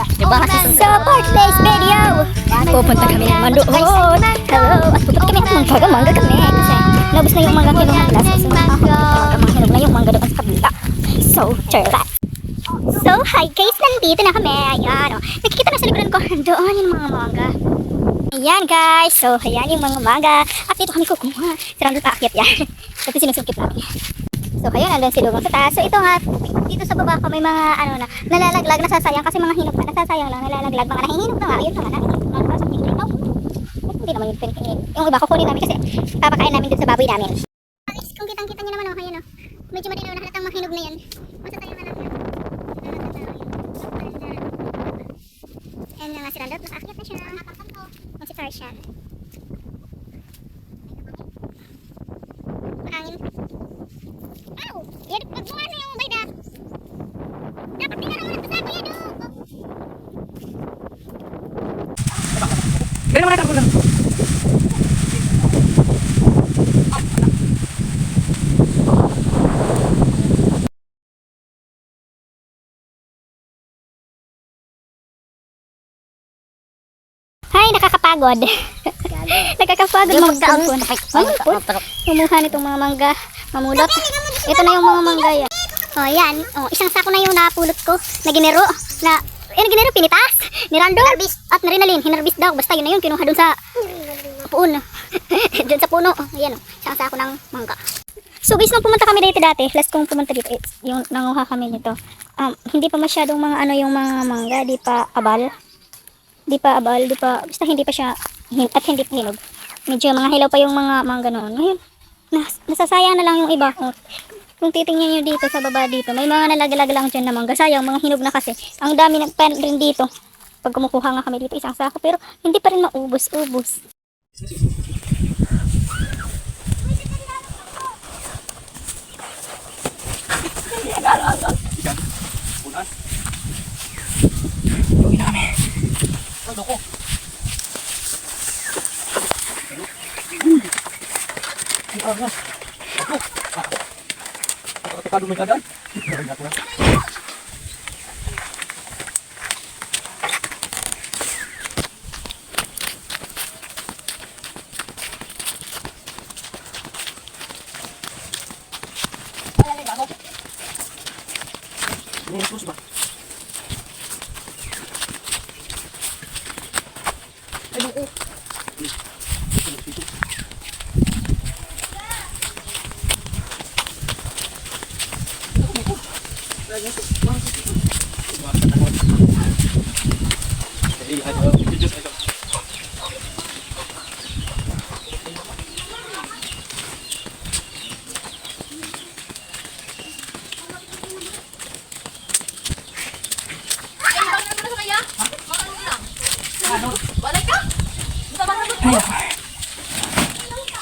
Diba? Support this video! Pupunta kami ng Mandoon. Hello! At pupunta kami ng mangga. Mangga kami. Kasi nabos na yung mangga kinuha nila. So, mangga, mga hinog na yung mangga doon sa kabila. So, charot. So, hi guys! Nandito na kami. Ayan. Oh. Nakikita na sa likuran ko. Doon yung mga mangga. Ayan guys. So, ayan yung mga mangga. At dito kami kukuha. Si Randall paakyat yan. Kasi sinusungkit namin. So, kayo, nandun si Lugong sa taas. So, ito nga, dito sa baba ko may mga, ano na, nalalaglag, nasasayang kasi mga hinog pa, nasasayang lang, nalalaglag, mga nahihinog na nga, yun na nga, nahihinog na nga, hindi na hindi naman yung pinipinin. Yung iba kukunin namin kasi papakain namin dun sa baboy namin. Guys, kung kitang-kita nyo naman, oh, ayan, oh. Medyo malinaw na halatang mahinog na yan. Masasayang na lang yan. Ayan na nga si Randall, nakaakyat na siya. Ang si Tarshan. Maangin. Ow! Yan, pagbuha na yung bayda. Dapat di na naman ito sa kuya do. Kaya naman ako lang. Hay, nakakapagod. nakakapagod magkaon. pagkaon. Kumuha nitong mga mangga. Mamulot. Ito na yung mga mangga yan. Oh, yan. Oh, isang sako na yung napulot ko na ginero. Na, eh, na ginero, pinitas. Ni Rando. At narinalin, hinarbis daw. Basta yun na yun, kinuha dun sa puno. dun sa puno. Oh, yan oh. Isang sako ng mangga. So guys, nung pumunta kami dito dati, last kong pumunta dito, eh, yung nanguha kami nito. Um, hindi pa masyadong mga ano yung mga mangga, di pa abal. Di pa abal, di pa, basta hindi pa siya, at hindi pa hinog. Medyo mga hilaw pa yung mga mangga noon. Ngayon, nas, nasasayang na lang yung iba. Kung, kung titingnan nyo dito sa baba dito, may mga nalagalag lang dyan na mangga. Sayang, mga hinog na kasi. Ang dami ng pen rin dito. Pag kumukuha nga kami dito, isang sako. Pero hindi pa rin maubos-ubos. Uwi na kami. Ano ko? Ang aga. Ako. Ako. Ako. May. Terus ba? Ay,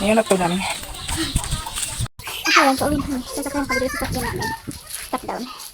Ngayon na to namin. Ayan, pauwi na kami. Sasakyan kami dito sa sasakyan namin. Stop down.